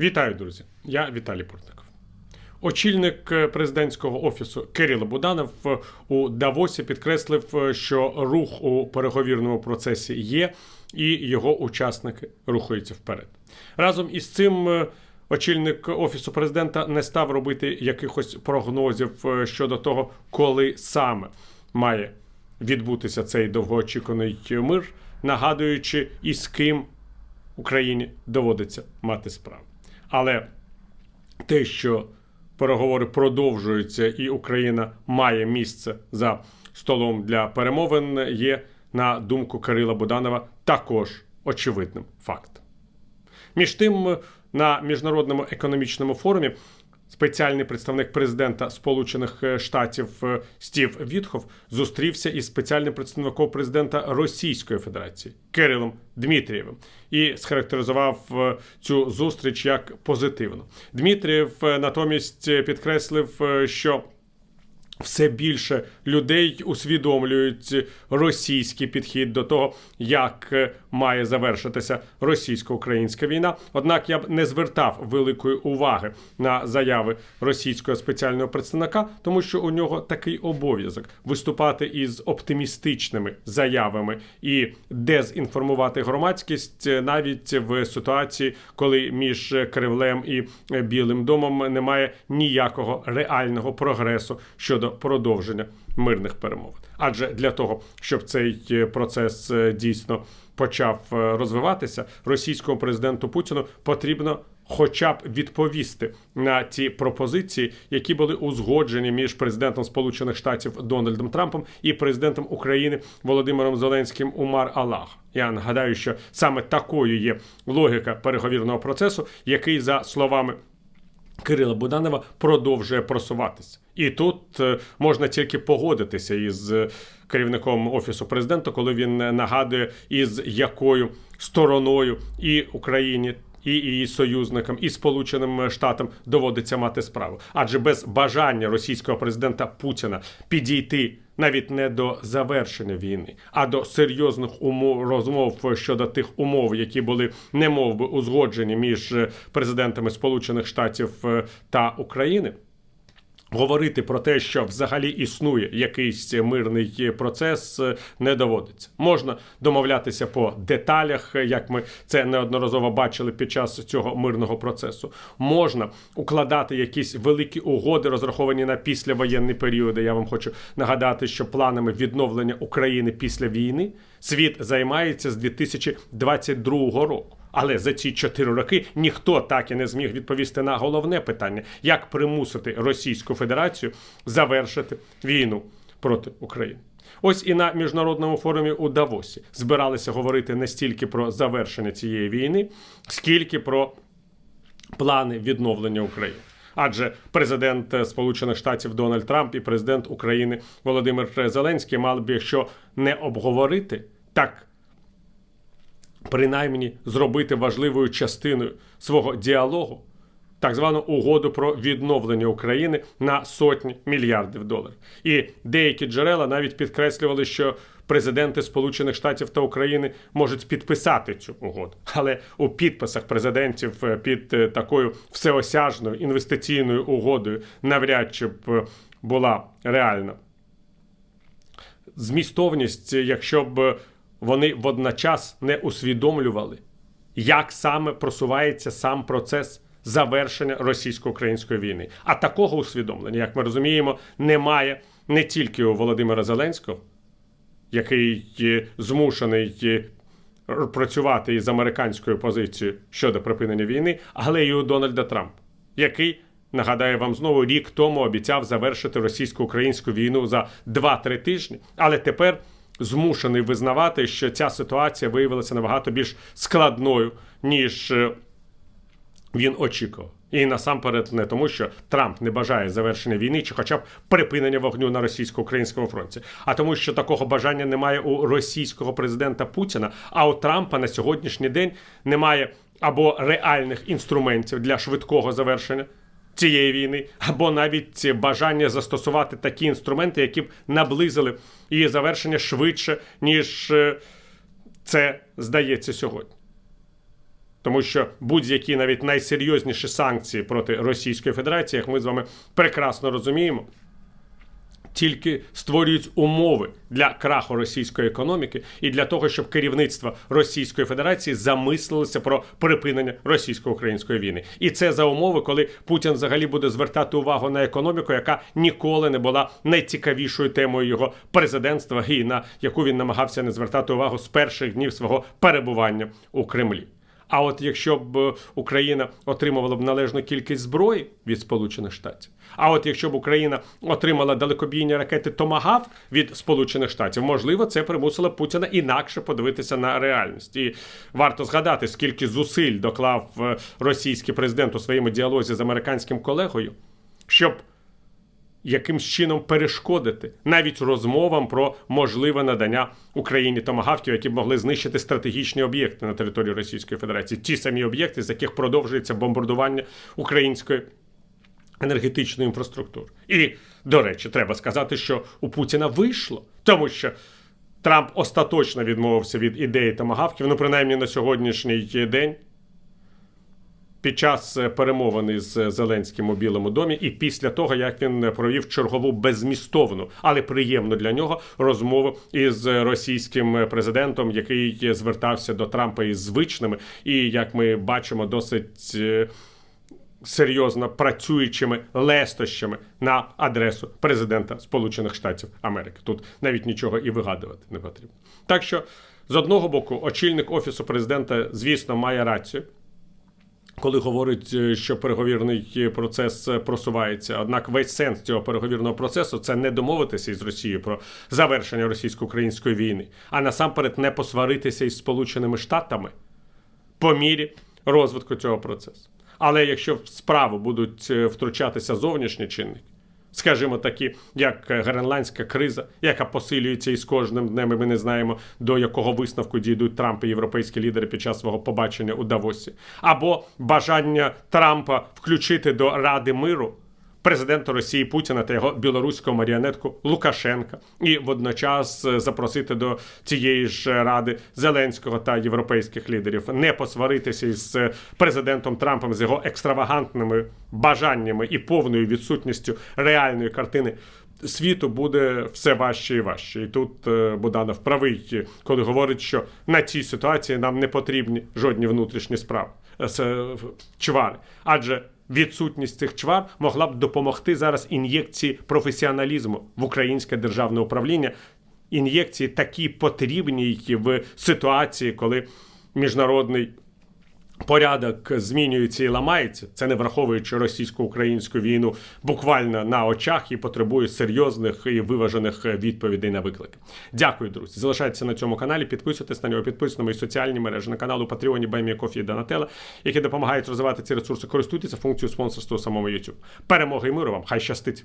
Вітаю, друзі! Я Віталій Портников. Очільник е, президентського офісу Кирило Буданов е, у Давосі підкреслив, е, що рух у переговірному процесі є, і його учасники рухаються вперед. Разом із цим очільник офісу президента не став робити якихось прогнозів щодо того, коли саме має відбутися цей довгоочікуваний мир, нагадуючи і з ким Україні доводиться мати справу. Але те, що переговори продовжуються, і Україна має місце за столом для перемовин, є на думку Кирила Буданова також очевидним фактом. Між тим, на міжнародному економічному форумі спеціальний представник президента Сполучених Штатів е, Стів Вітхов зустрівся із спеціальним представником президента Російської Федерації Кирилом Дмитрієвим і схарактеризував е, цю зустріч як позитивну. Дмитрієв е, натомість підкреслив, е, що все більше людей усвідомлюють російський підхід до того, як е, має завершитися російсько-українська війна. Однак я б не звертав великої уваги на заяви російського спеціального представника, тому що у нього такий обов'язок виступати із оптимістичними заявами і дезінформувати громадськість е, навіть в ситуації, коли між Кремлем і Білим домом немає ніякого реального прогресу щодо продовження мирних перемовин. Адже для того, щоб цей е, процес е, дійсно почав е, розвиватися, російському президенту Путіну потрібно. Хоча б відповісти на ті пропозиції, які були узгоджені між президентом Сполучених Штатів Дональдом Трампом і президентом України Володимиром Зеленським Умар Аллах. Я нагадаю, що саме такою є логіка переговірного процесу, який за словами Кирила Буданова продовжує просуватися. І тут е, можна тільки погодитися із е, керівником офісу президента, коли він нагадує, із якою стороною і Україні. І її союзникам, і Сполученим Штатам доводиться мати справу. Адже без бажання російського президента Путіна підійти навіть не до завершення війни, а до серйозних умов розмов щодо тих умов, які були немов би узгоджені між е, президентами Сполучених Штатів е, та України. Говорити про те, що взагалі існує якийсь мирний процес, е, не доводиться. Можна домовлятися по деталях, е, як ми це неодноразово бачили під час цього мирного процесу. Можна укладати якісь великі угоди, розраховані на післявоєнні періоди. Я вам хочу нагадати, що планами відновлення України після війни світ займається з 2022 року. Але за ці чотири роки ніхто так і не зміг відповісти на головне питання, як примусити Російську Федерацію завершити війну проти України. Ось і на міжнародному форумі у Давосі збиралися говорити не стільки про завершення цієї війни, скільки про плани відновлення України. Адже президент Сполучених Штатів Дональд Трамп і президент України Володимир Зеленський мали б, якщо не обговорити, так принаймні зробити важливою частиною свого діалогу так звану угоду про відновлення України на сотні мільярдів доларів. І деякі джерела навіть підкреслювали, що президенти Сполучених Штатів та України можуть підписати цю угоду. Але у підписах президентів е, під е, такою всеосяжною інвестиційною угодою навряд чи б е, була реальна змістовність, якщо б вони водночас не усвідомлювали, як саме просувається сам процес завершення російсько-української війни. А такого усвідомлення, як ми розуміємо, немає не тільки у Володимира Зеленського, який е, змушений е, працювати із американською позицією щодо припинення війни, але й у Дональда Трампа, який Нагадаю вам знову рік тому обіцяв завершити російсько-українську війну за 2-3 тижні, але тепер змушений визнавати, що ця ситуація виявилася набагато більш складною, ніж е, він очікував. І насамперед не тому, що Трамп не бажає завершення війни чи, хоча б припинення вогню на російсько-українському фронті, а тому, що такого бажання немає у російського президента Путіна, а у Трампа на сьогоднішній день немає або реальних інструментів для швидкого завершення цієї війни, або навіть бажання застосувати такі інструменти, які б наблизили її завершення швидше, ніж е, це здається сьогодні. Тому що будь-які навіть найсерйозніші санкції проти Російської Федерації, як ми з вами прекрасно розуміємо, тільки створюють умови для краху російської економіки і для того, щоб керівництво Російської Федерації замислилося про припинення російсько-української війни. І це за умови, коли Путін взагалі буде звертати увагу на економіку, яка ніколи не була найцікавішою темою його президентства, і на яку він намагався не звертати увагу з перших днів свого перебування у Кремлі. А от якщо б е, Україна отримувала б належну кількість зброї від Сполучених Штатів, а от якщо б Україна отримала далекобійні ракети Томагав від Сполучених Штатів, можливо, це примусило Путіна інакше подивитися на реальність. І варто згадати, скільки зусиль доклав е, російський президент у своєму діалозі з американським колегою, щоб якимсь чином перешкодити навіть розмовам про можливе надання Україні томагавків, які б могли знищити стратегічні об'єкти на території Російської Федерації, ті самі об'єкти, з яких продовжується бомбардування української енергетичної інфраструктури. І, до речі, треба сказати, що у Путіна вийшло, тому що. Трамп остаточно відмовився від ідеї томагавків, ну принаймні на сьогоднішній день під час е, перемовини з Зеленським у Білому домі, і після того, як він провів чергову безмістовну, але приємну для нього розмову із російським президентом, який звертався до Трампа із звичними, і як ми бачимо, досить. е, Серйозно працюючими лестощами на адресу президента Сполучених Штатів Америки. Тут навіть нічого і вигадувати не потрібно. Так що, з одного боку, очільник офісу президента, звісно, має рацію коли говорить, е, що переговірний процес е, просувається. Однак весь сенс цього переговірного процесу це не домовитися із Росією про завершення російсько-української війни, а насамперед не посваритися із Сполученими Штатами по мірі розвитку цього процесу. Але якщо в справу будуть е, втручатися зовнішні чинники, скажімо такі, як гренландська криза, яка посилюється із кожним днем, і ми не знаємо, до якого висновку дійдуть Трамп і європейські лідери під час свого побачення у Давосі, або бажання Трампа включити до Ради миру. Президента Росії Путіна та його білоруського маріонетку Лукашенка, і водночас е, запросити до цієї ж ради Зеленського та європейських лідерів. Не посваритися із е, президентом Трампом з його екстравагантними бажаннями і повною відсутністю реальної картини. Світу буде все важче і важче, і тут е, Буданов правий, коли говорить, що на цій ситуації нам не потрібні жодні внутрішні справи чвари, адже відсутність цих чвар могла б допомогти зараз ін'єкції професіоналізму в українське державне управління. Ін'єкції такі потрібні в ситуації, коли міжнародний порядок змінюється і ламається. Це не враховуючи російсько-українську війну буквально на очах і потребує серйозних і виважених відповідей на виклики. Дякую, друзі. Залишайтеся на цьому каналі, підписуйтесь на нього, підписуйтесь на мої соціальні мережі на канал у Патреоні Баймі Кофі і Донателла, які допомагають розвивати ці ресурси. Користуйтеся функцією спонсорства у самому YouTube. Перемоги і миру вам! Хай щастить!